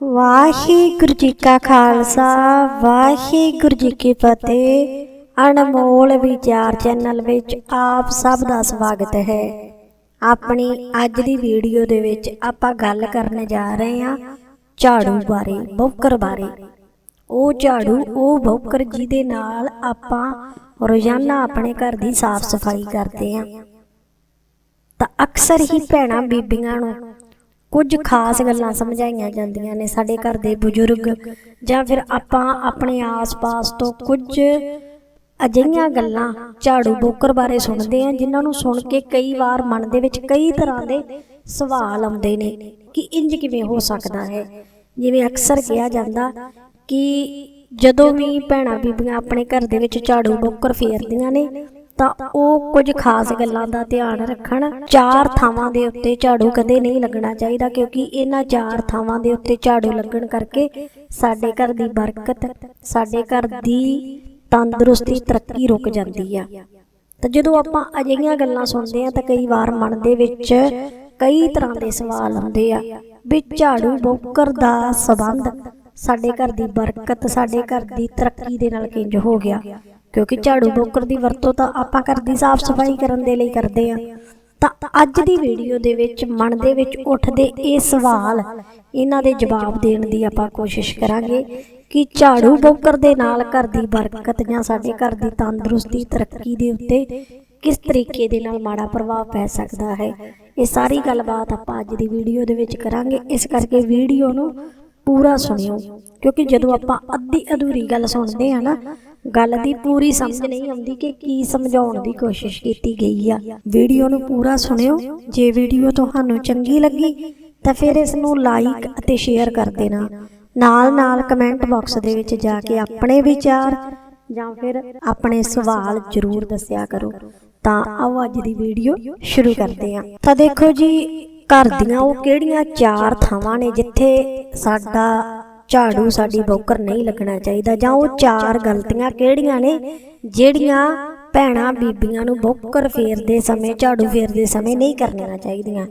ਵਾਹਿਗੁਰੂ ਜੀ ਕਾ ਖਾਲਸਾ, ਵਾਹਿਗੁਰੂ ਜੀ ਕੀ ਫਤਿਹ। ਅਨਮੋਲ ਵਿਚਾਰ ਚੈਨਲ ਵਿੱਚ ਆਪ ਸਭ ਦਾ ਸਵਾਗਤ ਹੈ। ਆਪਣੀ ਅੱਜ ਦੀ ਵੀਡੀਓ ਦੇ ਵਿੱਚ ਆਪਾਂ ਗੱਲ ਕਰਨ ਜਾ ਰਹੇ ਹਾਂ ਝਾੜੂ ਬਾਰੇ, ਬੌਕਰ ਬਾਰੇ। ਉਹ ਝਾੜੂ, ਉਹ ਬੌਕਰ ਜਿਹਦੇ ਨਾਲ ਆਪਾਂ ਰੋਜ਼ਾਨਾ ਆਪਣੇ ਘਰ ਦੀ ਸਾਫ਼ ਸਫ਼ਾਈ ਕਰਦੇ ਹਾਂ। ਤਾਂ ਅਕਸਰ ਹੀ ਭੈਣਾਂ ਬੀਬੀਆਂ ਨੂੰ ਕੁਝ ਖਾਸ ਗੱਲਾਂ ਸਮਝਾਈਆਂ ਜਾਂਦੀਆਂ ਨੇ ਸਾਡੇ ਘਰ ਦੇ ਬਜ਼ੁਰਗ, ਜਾਂ ਫਿਰ ਆਪਾਂ ਆਪਣੇ ਆਸ-ਪਾਸ ਤੋਂ ਕੁਝ ਅਜਿਹੀਆਂ ਗੱਲਾਂ ਝਾੜੂ ਬੋਕਰ ਬਾਰੇ ਸੁਣਦੇ ਆ ਜਿਨ੍ਹਾਂ ਨੂੰ ਸੁਣ ਕੇ ਕਈ ਵਾਰ ਮਨ ਦੇ ਵਿੱਚ ਕਈ ਤਰ੍ਹਾਂ ਦੇ ਸਵਾਲ ਆਉਂਦੇ ਨੇ ਕਿ ਇੰਜ ਕਿਵੇਂ ਹੋ ਸਕਦਾ ਹੈ। ਜਿਵੇਂ ਅਕਸਰ ਕਿਹਾ ਜਾਂਦਾ ਕਿ ਜਦੋਂ ਵੀ ਭੈਣਾਂ ਬੀਬੀਆਂ ਆਪਣੇ ਘਰ ਦੇ ਵਿੱਚ ਝਾੜੂ ਬੋਕਰ ਫੇਰਦੀਆਂ ਨੇ ਤਾਂ ਉਹ ਕੁਝ ਖਾਸ ਗੱਲਾਂ ਦਾ ਧਿਆਨ ਰੱਖਣ। ਚਾਰ ਥਾਵਾਂ ਦੇ ਉੱਤੇ ਝਾੜੂ ਕਦੇ ਨਹੀਂ ਲੱਗਣਾ ਚਾਹੀਦਾ ਕਿਉਂਕਿ ਇਹਨਾਂ ਚਾਰ ਥਾਵਾਂ ਦੇ ਉੱਤੇ ਝਾੜੂ ਲੱਗਣ ਕਰਕੇ ਸਾਡੇ ਘਰ ਦੀ ਬਰਕਤ, ਸਾਡੇ ਘਰ ਦੀ ਤੰਦਰੁਸਤੀ ਤਰੱਕੀ ਰੁਕ ਜਾਂਦੀ ਆ। ਤਾਂ ਜਦੋਂ ਆਪਾਂ ਅਜਿਹੀਆਂ ਗੱਲਾਂ ਸੁਣਦੇ ਆ ਤਾਂ ਕਈ ਵਾਰ ਮਨ ਦੇ ਵਿੱਚ ਕਈ ਤਰ੍ਹਾਂ ਦੇ ਸਵਾਲ ਆਉਂਦੇ ਆ ਵੀ ਝਾੜੂ ਬੋਕਰ ਦਾ ਸਬੰਧ ਸਾਡੇ ਘਰ ਦੀ ਬਰਕਤ, ਸਾਡੇ ਘਰ ਦੀ ਤਰੱਕੀ ਦੇ ਨਾਲ ਕਿੰਜ ਹੋ ਗਿਆ? ਕਿਉਂਕਿ ਝਾੜੂ ਬੋਕਰ ਦੀ ਵਰਤੋਂ ਤਾਂ ਆਪਾਂ ਘਰ ਦੀ ਸਾਫ਼ ਸਫ਼ਾਈ ਕਰਨ ਦੇ ਲਈ ਕਰਦੇ ਆ ਤਾਂ ਅੱਜ ਦੀ ਵੀਡੀਓ ਦੇ ਵਿੱਚ ਮਨ ਦੇ ਵਿੱਚ ਉੱਠਦੇ ਇਹ ਸਵਾਲ ਇਹਨਾਂ ਦੇ ਜਵਾਬ ਦੇਣ ਦੀ ਆਪਾਂ ਕੋਸ਼ਿਸ਼ ਕਰਾਂਗੇ ਕਿ ਝਾੜੂ ਬੋਕਰ ਦੇ ਨਾਲ ਘਰ ਦੀ ਬਰਕਤ ਜਾਂ ਸਾਡੇ ਘਰ ਦੀ ਤੰਦਰੁਸਤੀ ਤਰੱਕੀ ਦੇ ਉੱਤੇ ਕਿਸ ਤਰੀਕੇ ਦੇ ਨਾਲ ਮਾੜਾ ਪ੍ਰਭਾਵ ਪੈ ਸਕਦਾ ਹੈ। ਇਹ ਸਾਰੀ ਗੱਲਬਾਤ ਆਪਾਂ ਅੱਜ ਦੀ ਵੀਡੀਓ ਦੇ ਵਿੱਚ ਕਰਾਂਗੇ। ਇਸ ਕਰਕੇ ਵੀਡੀਓ ਨੂੰ ਪੂਰਾ ਸੁਣਿਓ ਕਿਉਂਕਿ ਜਦੋਂ ਆਪਾਂ ਅੱਧੀ ਅਧੂਰੀ ਗੱਲ ਸੁਣਦੇ ਆ ਨਾ ਗੱਲ ਦੀ ਪੂਰੀ ਸਮਝ ਨਹੀਂ ਆਉਂਦੀ ਕਿ ਕੀ ਸਮਝਾਉਣ ਦੀ ਕੋਸ਼ਿਸ਼ ਕੀਤੀ ਗਈ ਆ। ਵੀਡੀਓ ਨੂੰ ਪੂਰਾ ਸੁਣਿਓ। ਜੇ ਵੀਡੀਓ ਤੁਹਾਨੂੰ ਚੰਗੀ ਲੱਗੀ ਤਾਂ ਫਿਰ ਇਸ ਨੂੰ ਲਾਈਕ ਅਤੇ ਸ਼ੇਅਰ ਕਰ ਦੇਣਾ। ਨਾਲ ਨਾਲ ਕਮੈਂਟ ਬਾਕਸ ਦੇ ਵਿੱਚ ਜਾ ਕੇ ਆਪਣੇ ਵਿਚਾਰ ਜਾਂ ਫਿਰ ਆਪਣੇ ਸਵਾਲ ਜ਼ਰੂਰ ਦੱਸਿਆ ਕਰੋ। ਤਾਂ ਆਓ ਅੱਜ ਦੀ ਵੀਡੀਓ ਸ਼ੁਰੂ ਕਰਦੇ ਹਾਂ। ਤਾਂ ਦੇਖੋ ਜੀ ਘਰ ਦੀਆਂ ਉਹ ਕਿਹੜੀਆਂ ਚਾਰ ਥਾਵਾਂ ਨੇ ਜਿੱਥੇ ਸਾਡਾ ਝਾੜੂ ਸਾਡੀ ਬੌਕਰ ਨਹੀਂ ਲੱਗਣਾ ਚਾਹੀਦਾ ਜਾਂ ਉਹ ਚਾਰ ਗਲਤੀਆਂ ਕਿਹੜੀਆਂ ਨੇ? ਜਿਹੜੀਆਂ ਭੈਣਾਂ ਬੀਬੀਆਂ ਨੂੰ ਬੋਕਰ ਫੇਰਦੇ ਸਮੇਂ, ਝਾੜੂ ਫੇਰਦੇ ਸਮੇਂ ਨਹੀਂ ਕਰਨੀਆਂ ਚਾਹੀਦੀਆਂ।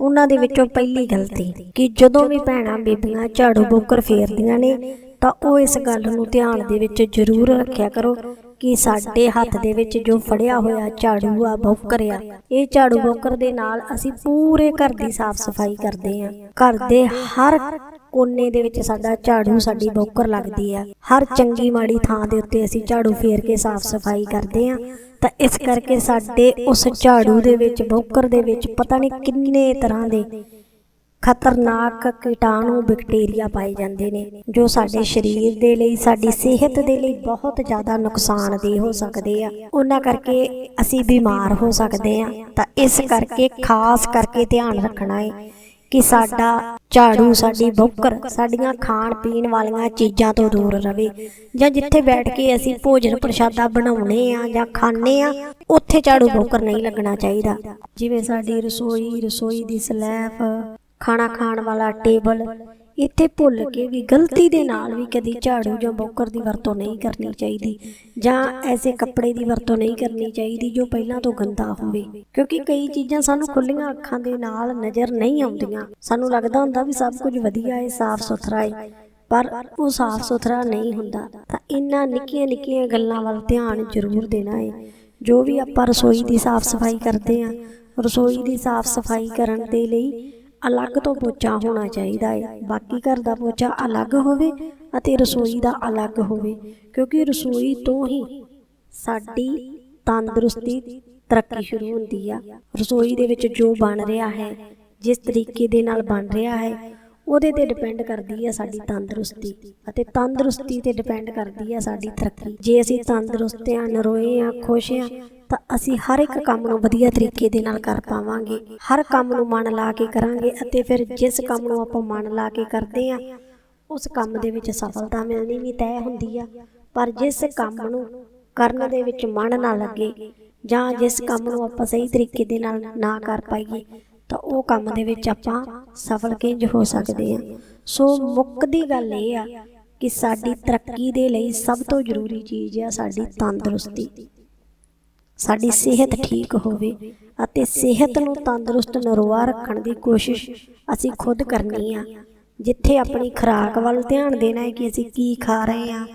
ਉਹਨਾਂ ਦੇ ਵਿੱਚੋਂ ਪਹਿਲੀ ਗਲਤੀ ਕਿ ਜਦੋਂ ਵੀ ਭੈਣਾਂ ਬੀਬੀਆਂ ਝਾੜੂ ਬੋਕਰ ਫੇਰਦੀਆਂ ਨੇ, ਤਾਂ ਉਹ ਇਸ ਗੱਲ ਨੂੰ ਧਿਆਨ ਦੇ ਵਿੱਚ ਜ਼ਰੂਰ ਰੱਖਿਆ ਕਰੋ ਕਿ ਸਾਡੇ ਹੱਥ ਦੇ ਵਿੱਚ ਜੋ ਫੜਿਆ ਹੋਇਆ ਝਾੜੂ ਆ, ਬੋਕਰ ਆ, ਇਹ ਝਾੜੂ ਬੋਕਰ ਦੇ ਨਾਲ ਅਸੀਂ ਪੂਰੇ ਘਰ ਦੀ ਸਾਫ਼ ਸਫ਼ਾਈ ਕਰਦੇ ਹਾਂ। ਘਰ ਦੇ ਹਰ ਕੋਨੇ ਦੇ ਵਿੱਚ ਸਾਡਾ ਝਾੜੂ ਸਾਡੀ ਬੌਕਰ ਲੱਗਦੀ ਆ। ਹਰ ਚੰਗੀ ਮਾੜੀ ਥਾਂ ਦੇ ਉੱਤੇ ਅਸੀਂ ਝਾੜੂ ਫੇਰ ਕੇ ਸਾਫ਼ ਸਫ਼ਾਈ ਕਰਦੇ ਹਾਂ ਤਾਂ ਇਸ ਕਰਕੇ ਸਾਡੇ ਉਸ ਝਾੜੂ ਦੇ ਵਿੱਚ ਬੌਕਰ ਦੇ ਵਿੱਚ ਪਤਾ ਨਹੀਂ ਕਿੰਨੇ ਤਰ੍ਹਾਂ ਦੇ ਖਤਰਨਾਕ ਕੀਟਾਣੂ ਬੈਕਟੀਰੀਆ ਪਾਏ ਜਾਂਦੇ ਨੇ ਜੋ ਸਾਡੇ ਸਰੀਰ ਦੇ ਲਈ ਸਾਡੀ ਸਿਹਤ ਦੇ ਲਈ ਬਹੁਤ ਜ਼ਿਆਦਾ ਨੁਕਸਾਨਦੇਹ ਹੋ ਸਕਦੇ ਆ। ਉਹਨਾਂ ਕਰਕੇ ਅਸੀਂ ਬਿਮਾਰ ਹੋ ਸਕਦੇ ਆ। ਤਾਂ ਇਸ ਕਰਕੇ ਖਾਸ ਕਰਕੇ ਧਿਆਨ ਰੱਖਣਾ ਹੈ। ਕਿ ਸਾਡਾ ਝਾੜੂ, ਸਾਡੀ ਬੁੱਕਰ, ਸਾਡੀਆਂ ਖਾਣ ਪੀਣ ਵਾਲੀਆਂ ਚੀਜ਼ਾਂ ਤੋਂ ਦੂਰ ਰਵੇ। ਜਾਂ ਜਿੱਥੇ ਬੈਠ ਕੇ ਅਸੀਂ ਭੋਜਨ ਪ੍ਰਸ਼ਾਦਾ ਬਣਾਉਣੇ ਆ ਜਾਂ ਖਾਣੇ ਆ, ਉੱਥੇ ਝਾੜੂ, ਬੁੱਕਰ ਨਹੀਂ ਲੱਗਣਾ ਚਾਹੀਦਾ। ਜਿਵੇਂ ਸਾਡੀ ਰਸੋਈ ਰਸੋਈ ਦੀ ਸਲੈਬ, ਖਾਣਾ ਖਾਣ ਵਾਲਾ ਟੇਬਲ ਇੱਥੇ ਭੁੱਲ ਕੇ ਵੀ ਗਲਤੀ ਦੇ ਨਾਲ ਵੀ ਕਦੀ ਝਾੜੂ ਜਾਂ ਬੌਕਰ ਦੀ ਵਰਤੋਂ ਨਹੀਂ ਕਰਨੀ ਚਾਹੀਦੀ ਜਾਂ ਐਸੇ ਕੱਪੜੇ ਦੀ ਵਰਤੋਂ ਨਹੀਂ ਕਰਨੀ ਚਾਹੀਦੀ ਜੋ ਪਹਿਲਾਂ ਤੋਂ ਗੰਦਾ ਹੋਵੇ। ਕਿਉਂਕਿ ਕਈ ਚੀਜ਼ਾਂ ਸਾਨੂੰ ਖੁੱਲੀਆਂ ਅੱਖਾਂ ਦੇ ਨਾਲ ਨਜ਼ਰ ਨਹੀਂ ਆਉਂਦੀਆਂ। ਸਾਨੂੰ ਲੱਗਦਾ ਹੁੰਦਾ ਵੀ ਸਭ ਕੁਝ ਵਧੀਆ ਹੈ ਸਾਫ਼ ਸੁਥਰਾ ਹੈ ਪਰ ਉਹ ਸਾਫ਼ ਸੁਥਰਾ ਨਹੀਂ ਹੁੰਦਾ। ਤਾਂ ਇਹਨਾਂ ਨਿੱਕੀਆਂ ਨਿੱਕੀਆਂ ਗੱਲਾਂ ਵੱਲ ਧਿਆਨ ਜ਼ਰੂਰ ਦੇਣਾ ਹੈ ਜੋ ਵੀ ਆਪਾਂ ਰਸੋਈ ਦੀ ਸਾਫ਼ ਸਫ਼ਾਈ ਕਰਦੇ ਹਾਂ ਰਸੋਈ ਦੀ ਸਾਫ਼ ਸਫ਼ਾਈ ਕਰਨ ਦੇ ਲਈ ਅਲੱਗ ਤੋਂ ਪੋਚਾ ਹੋਣਾ ਚਾਹੀਦਾ ਹੈ ਬਾਕੀ ਘਰ ਦਾ ਪੋਚਾ ਅਲੱਗ ਹੋਵੇ ਅਤੇ ਰਸੋਈ ਦਾ ਅਲੱਗ ਹੋਵੇ, ਕਿਉਂਕਿ ਰਸੋਈ ਤੋਂ ਹੀ ਸਾਡੀ ਤੰਦਰੁਸਤੀ ਤਰੱਕੀ ਸ਼ੁਰੂ ਹੁੰਦੀ ਆ। ਰਸੋਈ ਦੇ ਵਿੱਚ ਜੋ ਬਣ ਰਿਹਾ ਹੈ, ਜਿਸ ਤਰੀਕੇ ਦੇ ਨਾਲ ਬਣ ਰਿਹਾ ਹੈ, ਉਹਦੇ ਤੇ ਡਿਪੈਂਡ ਕਰਦੀ ਹੈ ਸਾਡੀ ਤੰਦਰੁਸਤੀ ਅਤੇ ਤੰਦਰੁਸਤੀ ਤੇ ਡਿਪੈਂਡ ਕਰਦੀ ਹੈ ਸਾਡੀ ਤਰੱਕੀ। ਜੇ ਅਸੀਂ ਤੰਦਰੁਸਤ ਹਾਂ ਨਰੋਏ ਹਾਂ ਖੁਸ਼ ਹਾਂ ਤਾਂ ਅਸੀਂ ਹਰ ਇੱਕ ਕੰਮ ਨੂੰ ਵਧੀਆ ਤਰੀਕੇ ਦੇ ਨਾਲ ਕਰ ਪਾਵਾਂਗੇ। ਹਰ ਕੰਮ ਨੂੰ ਮਨ ਲਾ ਕੇ ਕਰਾਂਗੇ ਅਤੇ ਫਿਰ ਜਿਸ ਕੰਮ ਨੂੰ ਆਪਾਂ ਮਨ ਲਾ ਕੇ ਕਰਦੇ ਹਾਂ ਉਸ ਕੰਮ ਦੇ ਵਿੱਚ ਸਫਲਤਾ ਮਿਲਣੀ ਵੀ ਤੈਅ ਹੁੰਦੀ ਆ। ਪਰ ਜਿਸ ਕੰਮ ਨੂੰ ਕਰਨ ਦੇ ਵਿੱਚ ਮਨ ਨਾ ਲੱਗੇ ਜਾਂ ਜਿਸ ਕੰਮ ਨੂੰ ਆਪਾਂ ਸਹੀ ਤਰੀਕੇ ਦੇ ਨਾਲ ਨਾ ਕਰ ਪਾਈਏ ਤਾਂ ਉਹ ਕੰਮ ਦੇ ਵਿੱਚ ਆਪਾਂ ਸਫਲ ਕਿੰਜ ਹੋ ਸਕਦੇ ਹਾਂ। ਸੋ ਮੁੱਕਦੀ ਗੱਲ ਇਹ ਆ ਕਿ ਸਾਡੀ ਤਰੱਕੀ ਦੇ ਲਈ ਸਭ ਤੋਂ ਜ਼ਰੂਰੀ ਚੀਜ਼ ਆ ਸਾਡੀ ਤੰਦਰੁਸਤੀ ਸਾਡੀ ਸਿਹਤ ਠੀਕ ਹੋਵੇ ਅਤੇ ਸਿਹਤ ਨੂੰ ਤੰਦਰੁਸਤ ਨਰੋਆ ਰੱਖਣ ਦੀ ਕੋਸ਼ਿਸ਼ ਅਸੀਂ ਖੁਦ ਕਰਨੀ ਆ। ਜਿੱਥੇ ਆਪਣੀ ਖੁਰਾਕ ਵੱਲ ਧਿਆਨ ਦੇਣਾ ਹੈ ਕਿ ਅਸੀਂ ਕੀ ਖਾ ਰਹੇ ਹਾਂ।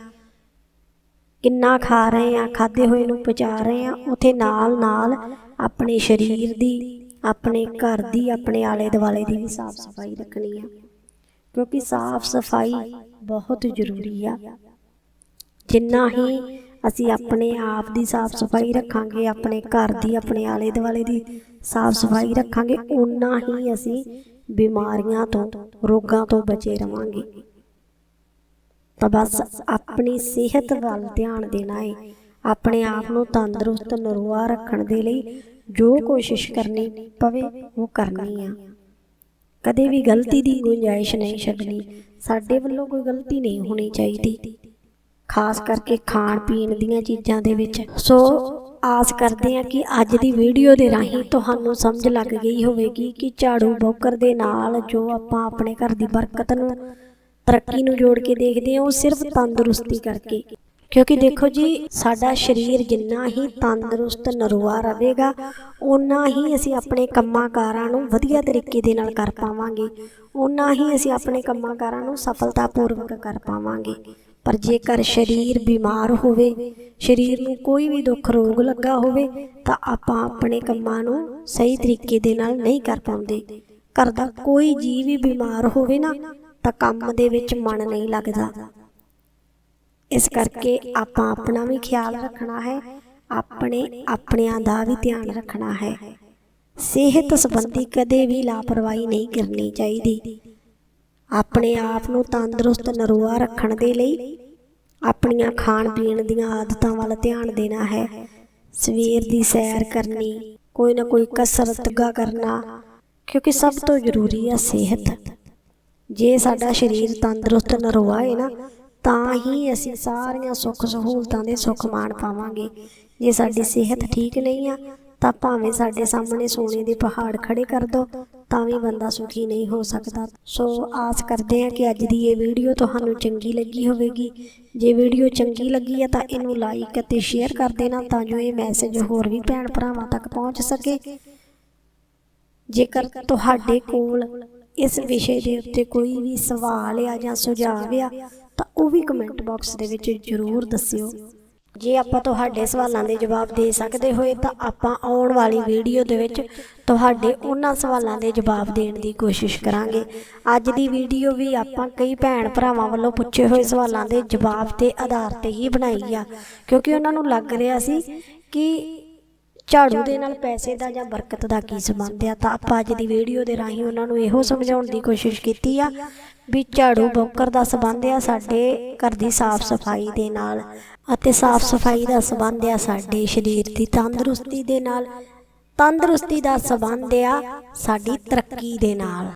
ਕਿੰਨਾ ਖਾ ਰਹੇ ਹਾਂ ਖਾਦੇ ਹੋਏ ਨੂੰ ਪਚਾ ਰਹੇ ਹਾਂ। ਉਥੇ ਨਾਲ ਨਾਲ ਆਪਣੇ ਸਰੀਰ ਦੀ ਆਪਣੇ ਘਰ ਦੀ ਆਪਣੇ ਆਲੇ ਦੁਆਲੇ ਦੀ ਵੀ ਸਾਫ਼ ਸਫ਼ਾਈ ਰੱਖਣੀ ਆ। ਕਿਉਂਕਿ ਸਾਫ਼ ਸਫ਼ਾਈ ਬਹੁਤ ਜ਼ਰੂਰੀ ਆ। ਜਿੰਨਾ ਹੀ ਅਸੀਂ ਆਪਣੇ ਆਪ ਦੀ ਸਾਫ਼ ਸਫ਼ਾਈ ਰੱਖਾਂਗੇ, ਆਪਣੇ ਘਰ ਦੀ, ਆਪਣੇ ਆਲੇ ਦੁਆਲੇ ਦੀ ਸਾਫ਼ ਸਫ਼ਾਈ ਰੱਖਾਂਗੇ ਉਨਾ ਹੀ ਅਸੀਂ ਬਿਮਾਰੀਆਂ ਤੋਂ, ਰੋਗਾਂ ਤੋਂ ਬਚੇ ਰਵਾਂਗੇ। ਤਾਂ ਬਸ ਆਪਣੀ ਸਿਹਤ ਵੱਲ ਧਿਆਨ ਦੇਣਾ ਹੈ ਆਪਣੇ ਆਪ ਨੂੰ ਤੰਦਰੁਸਤ ਨਰਵਾ ਰੱਖਣ ਦੇ ਲਈ ਜੋ ਕੋਸ਼ਿਸ਼ ਕਰਨੀ ਪਵੇ, ਉਹ ਕਰਨੀ ਆ। ਕਦੇ ਵੀ ਗਲਤੀ ਦੀ ਗੁੰਜਾਇਸ਼ ਨਹੀਂ ਛੱਡਣੀ। ਸਾਡੇ ਵੱਲੋਂ ਕੋਈ ਗਲਤੀ ਨਹੀਂ ਹੋਣੀ ਚਾਹੀਦੀ। ਖਾਸ ਕਰਕੇ ਖਾਣ ਪੀਣ ਦੀਆਂ ਚੀਜ਼ਾਂ ਦੇ ਵਿੱਚ। ਸੋ ਆਸ ਕਰਦੇ ਹਾਂ ਕਿ ਅੱਜ ਦੀ ਵੀਡੀਓ ਦੇ ਰਾਹੀਂ ਤੁਹਾਨੂੰ ਸਮਝ ਲੱਗ ਗਈ ਹੋਵੇਗੀ ਕਿ ਝਾੜੂ ਬੋਕਰ ਦੇ ਨਾਲ ਜੋ ਆਪਾਂ ਆਪਣੇ ਘਰ ਦੀ ਬਰਕਤ ਨੂੰ, ਤਰੱਕੀ ਨੂੰ ਜੋੜ ਕੇ ਦੇਖਦੇ ਹਾਂ, ਉਹ ਸਿਰਫ ਤੰਦਰੁਸਤੀ ਕਰਕੇ। ਕਿਉਂਕਿ ਦੇਖੋ ਜੀ, ਸਾਡਾ ਸਰੀਰ ਜਿੰਨਾ ਹੀ ਤੰਦਰੁਸਤ ਨਰਵਾ ਰਹੇਗਾ ਉਨਾ ਹੀ ਅਸੀਂ ਆਪਣੇ ਕੰਮਾਂ ਕਾਰਾਂ ਨੂੰ ਵਧੀਆ ਤਰੀਕੇ ਦੇ ਨਾਲ ਕਰ ਪਾਵਾਂਗੇ। ਉਨਾ ਹੀ ਅਸੀਂ ਆਪਣੇ ਕੰਮਾਂ ਕਾਰਾਂ ਨੂੰ ਸਫਲਤਾਪੂਰਵਕ ਕਰ ਪਾਵਾਂਗੇ। ਪਰ ਜੇਕਰ ਸਰੀਰ ਬਿਮਾਰ ਹੋਵੇ, ਸਰੀਰ ਨੂੰ ਕੋਈ ਵੀ ਦੁੱਖ ਰੋਗ ਲੱਗਾ ਹੋਵੇ, ਤਾਂ ਆਪਾਂ ਆਪਣੇ ਕੰਮਾਂ ਨੂੰ ਸਹੀ ਤਰੀਕੇ ਦੇ ਨਾਲ ਨਹੀਂ ਕਰ ਪਾਉਂਦੇ। ਘਰ ਦਾ ਕੋਈ ਜੀਵ ਵੀ ਬਿਮਾਰ ਹੋਵੇ ਨਾ, ਤਾਂ ਕੰਮ ਦੇ ਵਿੱਚ ਮਨ ਨਹੀਂ ਲੱਗਦਾ। ਇਸ ਕਰਕੇ ਆਪਾਂ ਆਪਣਾ ਵੀ ਖਿਆਲ ਰੱਖਣਾ ਹੈ, ਆਪਣੇ ਆਪਣਿਆਂ ਦਾ ਵੀ ਧਿਆਨ ਰੱਖਣਾ ਹੈ। ਸਿਹਤ ਸੰਬੰਧੀ ਕਦੇ ਵੀ ਲਾਪਰਵਾਹੀ ਨਹੀਂ ਕਰਨੀ ਚਾਹੀਦੀ। ਆਪਣੇ ਆਪ ਨੂੰ ਤੰਦਰੁਸਤ ਨਰੋਆ ਰੱਖਣ ਦੇ ਲਈ ਆਪਣੀਆਂ ਖਾਣ ਪੀਣ ਦੀਆਂ ਆਦਤਾਂ ਵੱਲ ਧਿਆਨ ਦੇਣਾ ਹੈ। ਸਵੇਰ ਦੀ ਸੈਰ ਕਰਨੀ, ਕੋਈ ਨਾ ਕੋਈ ਕਸਰਤ ਗਾ ਕਰਨਾ, ਕਿਉਂਕਿ ਸਭ ਤੋਂ ਜ਼ਰੂਰੀ ਹੈ ਸਿਹਤ। ਜੇ ਸਾਡਾ ਸਰੀਰ ਤੰਦਰੁਸਤ ਨਰੋਆ ਹੈ ਨਾ, ਤਾਂ ਹੀ ਅਸੀਂ ਸਾਰੀਆਂ ਸੁੱਖ ਸਹੂਲਤਾਂ ਦੇ ਸੁੱਖ ਮਾਣ ਪਾਵਾਂਗੇ। ਜੇ ਸਾਡੀ ਸਿਹਤ ਠੀਕ ਨਹੀਂ ਆ, ਤਾਂ ਭਾਵੇਂ ਸਾਡੇ ਸਾਹਮਣੇ ਸੋਨੇ ਦੇ ਪਹਾੜ ਖੜੇ ਕਰ ਦੋ ਤਾਂ ਵੀ ਬੰਦਾ ਸੁਖੀ ਨਹੀਂ ਹੋ ਸਕਦਾ। ਸੋ ਆਸ ਕਰਦੇ ਹਾਂ ਕਿ ਅੱਜ ਦੀ ਇਹ ਵੀਡੀਓ ਤੁਹਾਨੂੰ ਚੰਗੀ ਲੱਗੀ ਹੋਵੇਗੀ। ਜੇ ਵੀਡੀਓ ਚੰਗੀ ਲੱਗੀ ਹੈ ਤਾਂ ਇਹਨੂੰ ਲਾਈਕ ਅਤੇ ਸ਼ੇਅਰ ਕਰ ਦੇਣਾ ਤਾਂ ਜੋ ਇਹ ਮੈਸੇਜ ਹੋਰ ਵੀ ਭੈਣ ਭਰਾਵਾਂ ਤੱਕ ਪਹੁੰਚ ਸਕੇ। ਜੇਕਰ ਤੁਹਾਡੇ ਕੋਲ ਇਸ ਵਿਸ਼ੇ ਦੇ ਉੱਤੇ ਕੋਈ ਵੀ ਸਵਾਲ ਆ ਜਾਂ ਸੁਝਾਅ ਆ, ਤਾਂ ਉਹ ਵੀ ਕਮੈਂਟ ਬਾਕਸ ਦੇ ਵਿੱਚ ਜ਼ਰੂਰ ਦੱਸਿਓ। ਜੇ ਆਪਾਂ ਤੁਹਾਡੇ ਸਵਾਲਾਂ ਦੇ ਜਵਾਬ ਦੇ ਸਕਦੇ ਹੋਏ ਤਾਂ ਆਪਾਂ ਆਉਣ ਵਾਲੀ ਵੀਡੀਓ ਦੇ ਵਿੱਚ ਤੁਹਾਡੇ ਉਹਨਾਂ ਸਵਾਲਾਂ ਦੇ ਜਵਾਬ ਦੇਣ ਦੀ ਕੋਸ਼ਿਸ਼ ਕਰਾਂਗੇ। ਅੱਜ ਦੀ ਵੀਡੀਓ ਵੀ ਆਪਾਂ ਕਈ ਭੈਣ ਭਰਾਵਾਂ ਵੱਲੋਂ ਪੁੱਛੇ ਹੋਏ ਸਵਾਲਾਂ ਦੇ ਜਵਾਬ ਦੇ ਆਧਾਰ ਤੇ ਹੀ ਬਣਾਈ ਆ, ਕਿਉਂਕਿ ਉਹਨਾਂ ਨੂੰ ਲੱਗ ਰਿਹਾ ਸੀ ਕਿ ਝਾੜੂ ਦੇ ਨਾਲ ਪੈਸੇ ਦਾ ਜਾਂ ਬਰਕਤ ਦਾ ਕੀ ਸੰਬੰਧ ਆ, ਤਾਂ ਆਪਾਂ ਅੱਜ ਦੀ ਵੀਡੀਓ ਦੇ ਰਾਹੀਂ ਉਹਨਾਂ ਨੂੰ ਇਹੋ ਸਮਝਾਉਣ ਦੀ ਕੋਸ਼ਿਸ਼ ਕੀਤੀ ਆ ਵੀ ਝਾੜੂ ਬੋਕਰ ਦਾ ਸੰਬੰਧ ਆ ਸਾਡੇ ਘਰ ਦੀ ਸਾਫ਼ ਸਫ਼ਾਈ ਦੇ ਨਾਲ। ਅਤੇ ਸਾਫ਼ ਸਫ਼ਾਈ ਦਾ ਸੰਬੰਧ ਆ ਸਾਡੇ ਸਰੀਰ ਦੀ। ਤੰਦਰੁਸਤੀ ਦੇ ਨਾਲ, ਤੰਦਰੁਸਤੀ ਦਾ ਸੰਬੰਧ ਆ ਸਾਡੀ ਤਰੱਕੀ ਦੇ ਨਾਲ।